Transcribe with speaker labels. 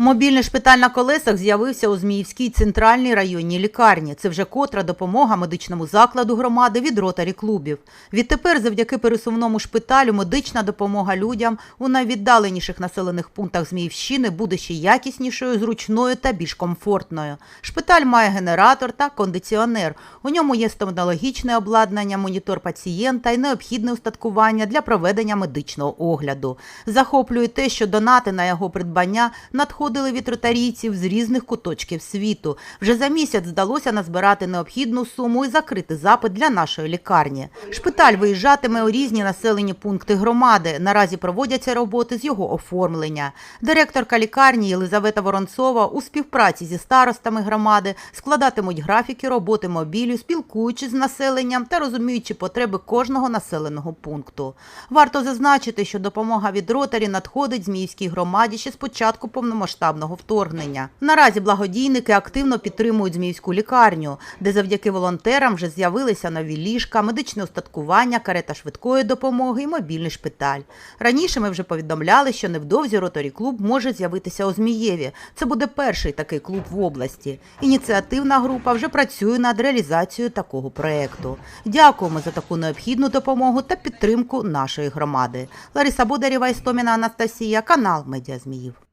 Speaker 1: Мобільний шпиталь на колесах з'явився у Зміївській центральній районній лікарні. Це вже котра допомога медичному закладу громади від ротарі клубів. Відтепер, завдяки пересувному шпиталю, медична допомога людям у найвіддаленіших населених пунктах Зміївщини буде ще якіснішою, зручною та більш комфортною. Шпиталь має генератор та кондиціонер. У ньому є стоматологічне обладнання, монітор пацієнта і необхідне устаткування для проведення медичного огляду. Захоплює те, що донати на його придбання надходили від ротарійців з різних куточків світу. Вже за місяць вдалося назбирати необхідну суму і закрити запит для нашої лікарні. Шпиталь виїжджатиме у різні населені пункти громади. Наразі проводяться роботи з його оформлення. Директорка лікарні Єлизавета Воронцова у співпраці зі старостами громади складатимуть графіки роботи мобілю, спілкуючись з населенням та розуміючи потреби кожного населеного пункту. Варто зазначити, що допомога від ротарі надходить Зміївській громаді ще з початку повномасштабного вторгнення. Наразі благодійники активно підтримують Зміївську лікарню, де завдяки волонтерам вже з'явилися нові ліжка, медичне устаткування, карета швидкої допомоги і мобільний шпиталь. Раніше ми вже повідомляли, що невдовзі роторі клуб може з'явитися у Змієві. Це буде перший такий клуб в області. Ініціативна група вже працює над реалізацією такого проекту. Дякуємо за таку необхідну допомогу та підтримку нашої громади. Лариса Бударєва, Істоміна Анастасія, канал Медіа Зміїв.